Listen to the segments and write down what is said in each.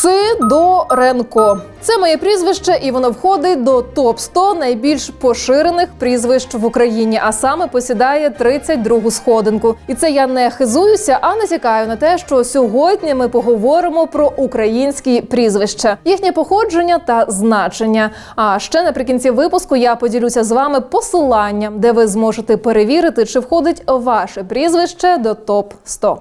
Сидоренко. Це моє прізвище, і воно входить до топ 100 найбільш поширених прізвищ в Україні, а саме посідає 32-гу сходинку. І це я не хизуюся, а натякаю на те, що сьогодні ми поговоримо про українські прізвища, їхнє походження та значення. А ще наприкінці випуску я поділюся з вами посиланням, де ви зможете перевірити, чи входить ваше прізвище до топ 100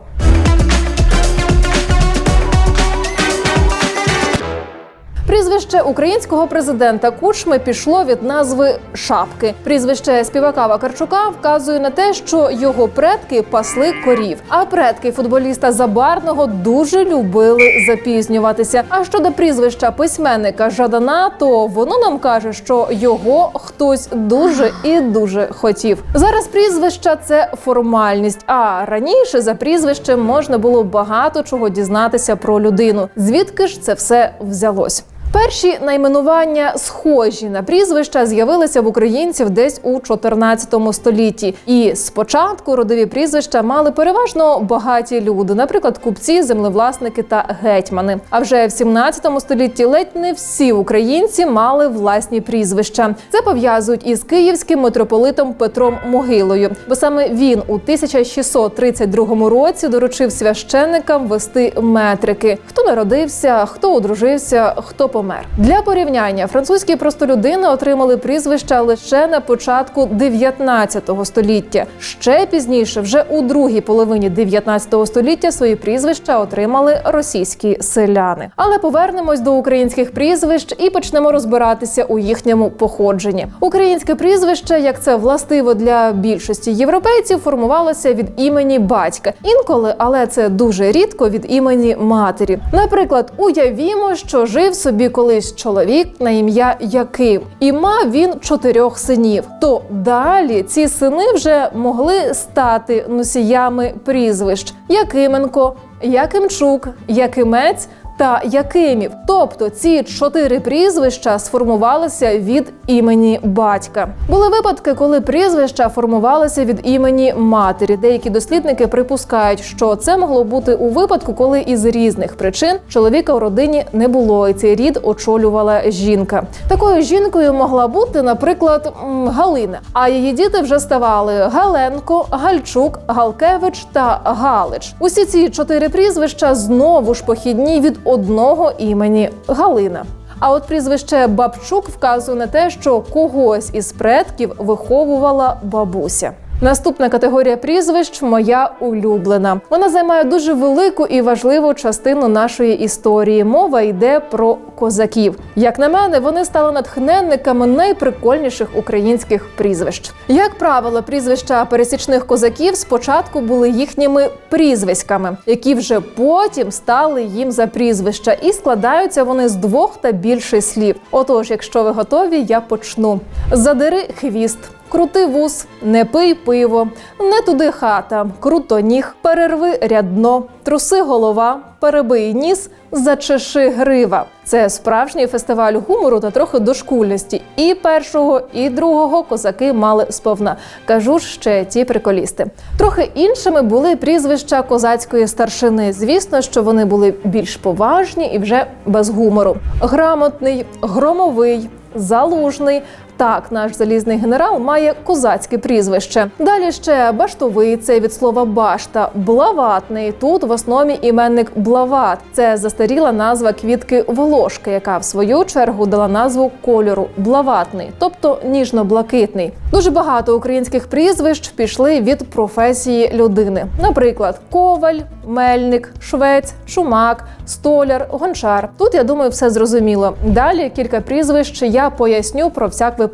Прізвище українського президента Кучми пішло від назви Шапки. Прізвище співака Вакарчука вказує на те, що його предки пасли корів. А предки футболіста Забарного дуже любили запізнюватися. А щодо прізвища письменника Жадана, то воно нам каже, що його хтось дуже і дуже хотів. Зараз прізвища це формальність. А раніше за прізвищем можна було багато чого дізнатися про людину. Звідки ж це все взялось? Перші найменування схожі на прізвища з'явилися в українців десь у 14 столітті. І спочатку родові прізвища мали переважно багаті люди, наприклад, купці, землевласники та гетьмани. А вже в 17 столітті ледь не всі українці мали власні прізвища. Це пов'язують із київським митрополитом Петром Могилою, бо саме він у 1632 році доручив священникам вести метрики: хто народився, хто одружився, хто помер. Для порівняння французькі простолюдини отримали прізвища лише на початку 19 століття. Ще пізніше, вже у другій половині 19 століття, свої прізвища отримали російські селяни. Але повернемось до українських прізвищ і почнемо розбиратися у їхньому походженні. Українське прізвище, як це властиво для більшості європейців, формувалося від імені батька. Інколи, але це дуже рідко від імені матері. Наприклад, уявімо, що жив собі колись чоловік на ім'я Яким, і мав він чотирьох синів. То далі ці сини вже могли стати носіями прізвищ Якименко, Якимчук, Якимець. Та Якимів, тобто ці чотири прізвища сформувалися від імені батька. Були випадки, коли прізвища формувалися від імені матері. Деякі дослідники припускають, що це могло бути у випадку, коли із різних причин чоловіка у родині не було, і цей рід очолювала жінка. Такою жінкою могла бути, наприклад, Галина. А її діти вже ставали Галенко, Гальчук, Галкевич та Галич. Усі ці чотири прізвища знову ж похідні від одного імені Галина. А от прізвище Бабчук вказує на те, що когось із предків виховувала бабуся. Наступна категорія прізвищ моя улюблена. Вона займає дуже велику і важливу частину нашої історії. Мова йде про козаків. Як на мене, вони стали натхненниками найприкольніших українських прізвищ. Як правило, прізвища пересічних козаків спочатку були їхніми прізвиськами, які вже потім стали їм за прізвища, і складаються вони з двох та більше слів. Отож, якщо ви готові, я почну. Задери хвіст. Крути вус, не пий пиво, не туди хата, круто ніг, перерви рядно, труси голова, перебий ніс, зачеши грива. Це справжній фестиваль гумору та трохи дошкульності. І першого, і другого козаки мали сповна. Кажу ж ще ті приколісти. Трохи іншими були прізвища козацької старшини. Звісно, що вони були більш поважні і вже без гумору. Грамотний, громовий, залужний. Так, наш залізний генерал має козацьке прізвище. Далі ще баштовий це від слова башта, блаватний. Тут в основі іменник блават. Це застаріла назва квітки волошки, яка в свою чергу дала назву кольору блаватний, тобто ніжно-блакитний. Дуже багато українських прізвищ пішли від професії людини. Наприклад, коваль, мельник, швець, чумак, столяр, гончар. Тут я думаю, все зрозуміло. Далі кілька прізвищ я поясню про всяк випадок.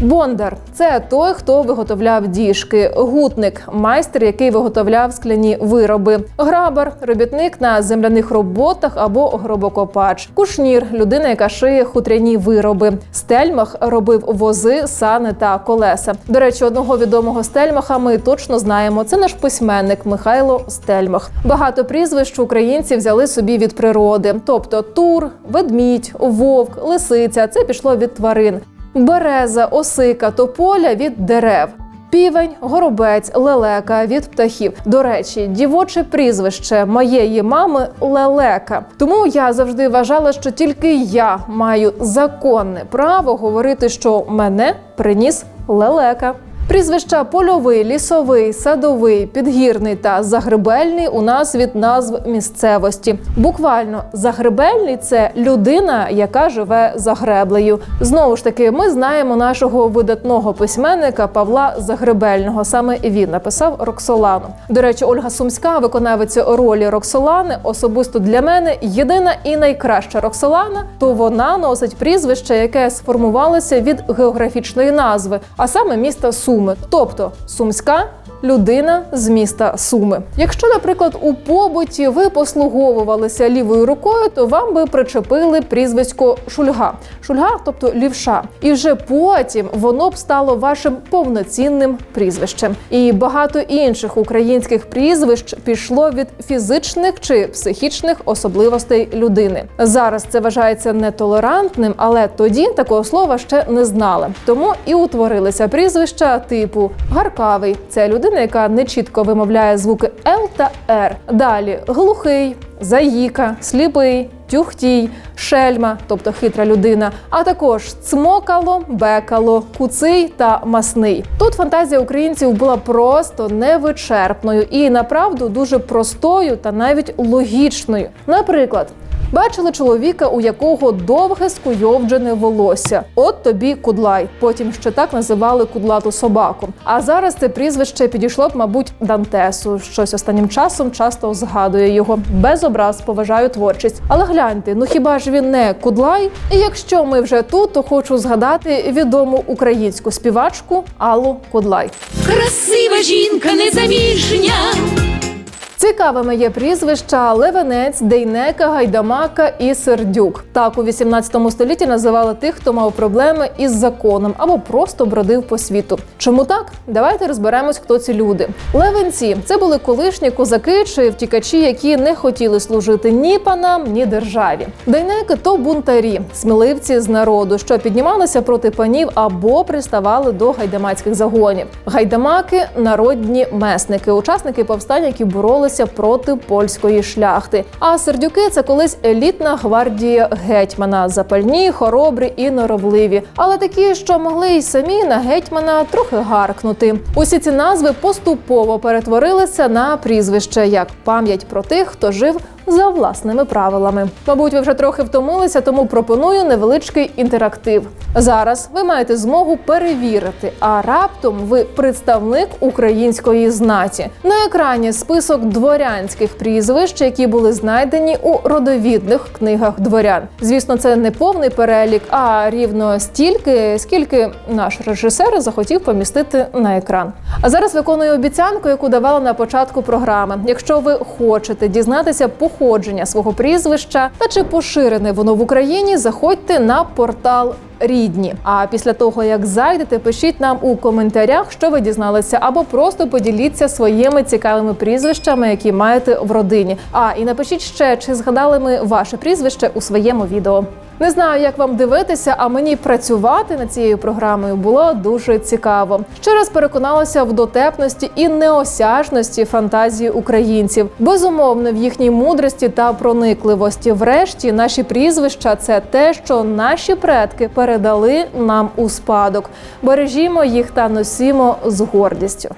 Бондар це той, хто виготовляв діжки. Гутник майстер, який виготовляв скляні вироби. Грабар робітник на земляних роботах або гробокопач. Кушнір людина, яка шиє хутряні вироби. Стельмах робив вози, сани та колеса. До речі, одного відомого стельмаха ми точно знаємо. Це наш письменник Михайло Стельмах. Багато прізвищ українці взяли собі від природи, тобто тур, ведмідь, вовк, лисиця. Це пішло від тварин. Береза, осика, тополя від дерев. Півень, горобець, лелека від птахів. До речі, дівоче прізвище моєї мами лелека. Тому я завжди вважала, що тільки я маю законне право говорити, що мене приніс лелека. Прізвища польовий, лісовий, садовий, підгірний та загребельний у нас від назв місцевості. Буквально загребельний це людина, яка живе за греблею. Знову ж таки, ми знаємо нашого видатного письменника Павла Загребельного. Саме він написав Роксолану. До речі, Ольга Сумська, виконавиця ролі Роксолани, особисто для мене єдина і найкраща Роксолана. То вона носить прізвище, яке сформувалося від географічної назви, а саме міста Суми, тобто Сумська. Людина з міста Суми. Якщо, наприклад, у побуті ви послуговувалися лівою рукою, то вам би причепили прізвисько Шульга. Шульга, тобто лівша, і вже потім воно б стало вашим повноцінним прізвищем. І багато інших українських прізвищ пішло від фізичних чи психічних особливостей людини. Зараз це вважається нетолерантним, але тоді такого слова ще не знали. Тому і утворилися прізвища типу Гаркавий. Це людина, яка не чітко вимовляє звуки Л та Р. Далі глухий, заїка, сліпий. Тюхтій, шельма, тобто хитра людина, а також цмокало, бекало, куций та масний. Тут фантазія українців була просто невичерпною і направду дуже простою та навіть логічною. Наприклад. Бачили чоловіка, у якого довге скуйовджене волосся. От тобі кудлай. Потім ще так називали кудлату собаку. А зараз це прізвище підійшло б, мабуть, Дантесу. Щось останнім часом часто згадує його. Без образ поважаю творчість. Але гляньте, ну хіба ж він не кудлай? І якщо ми вже тут, то хочу згадати відому українську співачку Аллу Кудлай. Красива жінка незаміжня. Цікавими є прізвища Левенець, Дейнека, Гайдамака і Сердюк. Так у 18 столітті називали тих, хто мав проблеми із законом або просто бродив по світу. Чому так? Давайте розберемось, хто ці люди. Левенці це були колишні козаки чи втікачі, які не хотіли служити ні панам, ні державі. Дейнеки то бунтарі, сміливці з народу, що піднімалися проти панів або приставали до гайдамацьких загонів. Гайдамаки народні месники, учасники повстань, які боролися проти польської шляхти. А сердюки це колись елітна гвардія гетьмана, запальні, хоробрі і норовливі, але такі, що могли й самі на гетьмана трохи гаркнути. Усі ці назви поступово перетворилися на прізвище як пам'ять про тих, хто жив за власними правилами. Мабуть, ви вже трохи втомилися, тому пропоную невеличкий інтерактив. Зараз ви маєте змогу перевірити, а раптом ви представник української знаті. На екрані список дворянських прізвищ, які були знайдені у родовідних книгах дворян. Звісно, це не повний перелік, а рівно стільки, скільки наш режисер захотів помістити на екран. А зараз виконую обіцянку, яку давала на початку програми. Якщо ви хочете дізнатися походження свого прізвища та чи поширене воно в Україні, заходьте на портал. Рідні, а після того як зайдете, пишіть нам у коментарях, що ви дізналися, або просто поділіться своїми цікавими прізвищами, які маєте в родині. А і напишіть ще, чи згадали ми ваше прізвище у своєму відео. Не знаю, як вам дивитися, а мені працювати над цією програмою було дуже цікаво. Ще раз переконалася в дотепності і неосяжності фантазії українців. Безумовно, в їхній мудрості та проникливості. Врешті наші прізвища це те, що наші предки передали нам у спадок. Бережімо їх та носімо з гордістю.